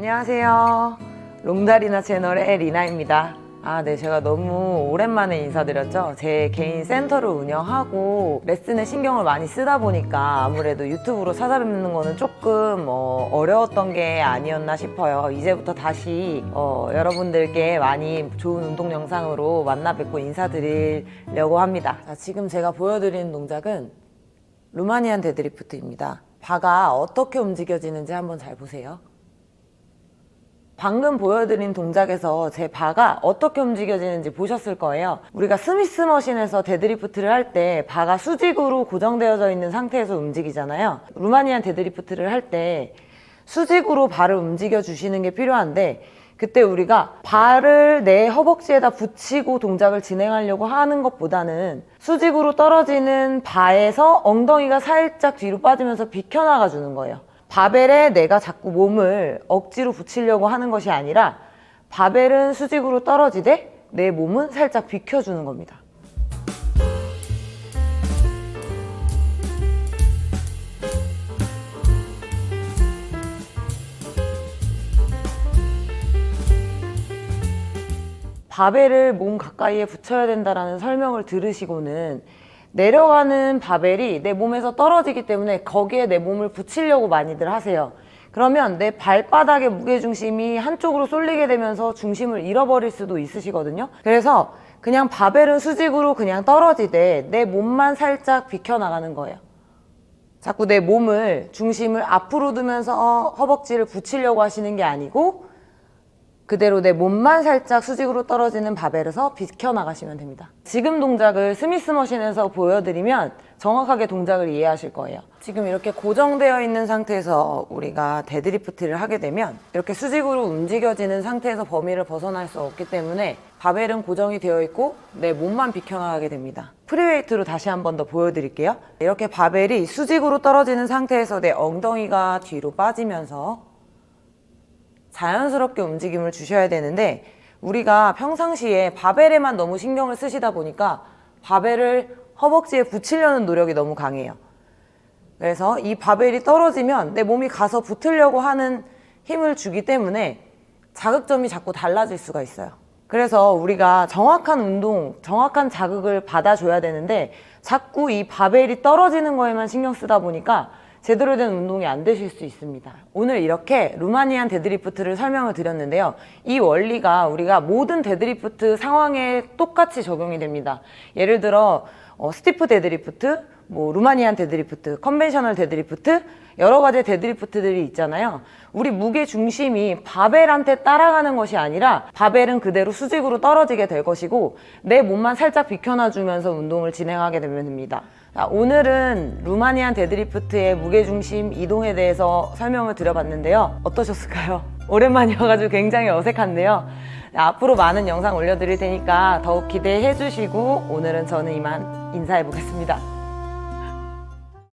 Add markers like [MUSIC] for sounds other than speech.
안녕하세요. 롱다리나 채널의 리나입니다. 아, 네. 제가 너무 오랜만에 인사드렸죠. 제 개인 센터를 운영하고 레슨에 신경을 많이 쓰다 보니까 아무래도 유튜브로 찾아뵙는 거는 조금 어, 어려웠던 게 아니었나 싶어요. 이제부터 다시 어, 여러분들께 많이 좋은 운동 영상으로 만나 뵙고 인사드리려고 합니다. 자, 지금 제가 보여드리는 동작은 루마니안 데드리프트입니다. 바가 어떻게 움직여지는지 한번 잘 보세요. 방금 보여드린 동작에서 제 바가 어떻게 움직여지는지 보셨을 거예요. 우리가 스미스 머신에서 데드리프트를 할 때 바가 수직으로 고정되어져 있는 상태에서 움직이잖아요. 루마니안 데드리프트를 할 때 수직으로 발을 움직여 주시는 게 필요한데 그때 우리가 발을 내 허벅지에다 붙이고 동작을 진행하려고 하는 것보다는 수직으로 떨어지는 바에서 엉덩이가 살짝 뒤로 빠지면서 비켜나가 주는 거예요. 바벨에 내가 자꾸 몸을 억지로 붙이려고 하는 것이 아니라 바벨은 수직으로 떨어지되 내 몸은 살짝 비켜주는 겁니다. 바벨을 몸 가까이에 붙여야 된다라는 설명을 들으시고는 내려가는 바벨이 내 몸에서 떨어지기 때문에 거기에 내 몸을 붙이려고 많이들 하세요. 그러면 내 발바닥의 무게중심이 한쪽으로 쏠리게 되면서 중심을 잃어버릴 수도 있으시거든요. 그래서 그냥 바벨은 수직으로 그냥 떨어지되 내 몸만 살짝 비켜나가는 거예요. 자꾸 내 몸을 중심을 앞으로 두면서 허벅지를 붙이려고 하시는 게 아니고 그대로 내 몸만 살짝 수직으로 떨어지는 바벨에서 비켜나가시면 됩니다. 지금 동작을 스미스 머신에서 보여드리면 정확하게 동작을 이해하실 거예요. 지금 이렇게 고정되어 있는 상태에서 우리가 데드리프트를 하게 되면 이렇게 수직으로 움직여지는 상태에서 범위를 벗어날 수 없기 때문에 바벨은 고정이 되어 있고 내 몸만 비켜나가게 됩니다. 프리웨이트로 다시 한 번 더 보여드릴게요. 이렇게 바벨이 수직으로 떨어지는 상태에서 내 엉덩이가 뒤로 빠지면서 자연스럽게 움직임을 주셔야 되는데 우리가 평상시에 바벨에만 너무 신경을 쓰시다 보니까 바벨을 허벅지에 붙이려는 노력이 너무 강해요. 그래서 이 바벨이 떨어지면 내 몸이 가서 붙으려고 하는 힘을 주기 때문에 자극점이 자꾸 달라질 수가 있어요. 그래서 우리가 정확한 운동, 정확한 자극을 받아줘야 되는데 자꾸 이 바벨이 떨어지는 거에만 신경 쓰다 보니까 제대로 된 운동이 안 되실 수 있습니다. 오늘 이렇게 루마니안 데드리프트를 설명을 드렸는데요. 이 원리가 우리가 모든 데드리프트 상황에 똑같이 적용이 됩니다. 예를 들어 어, 스티프 데드리프트, 뭐 루마니안 데드리프트, 컨벤셔널 데드리프트 여러 가지 데드리프트들이 있잖아요. 우리 무게 중심이 바벨한테 따라가는 것이 아니라 바벨은 그대로 수직으로 떨어지게 될 것이고 내 몸만 살짝 비켜놔 주면서 운동을 진행하게 되면 됩니다. 자, 오늘은 루마니안 데드리프트의 무게 중심 이동에 대해서 설명을 드려봤는데요. 어떠셨을까요? [LAUGHS] 오랜만이어가지고 굉장히 어색한데요. 자, 앞으로 많은 영상 올려드릴 테니까 더욱 기대해 주시고 오늘은 저는 이만 인사해 보겠습니다.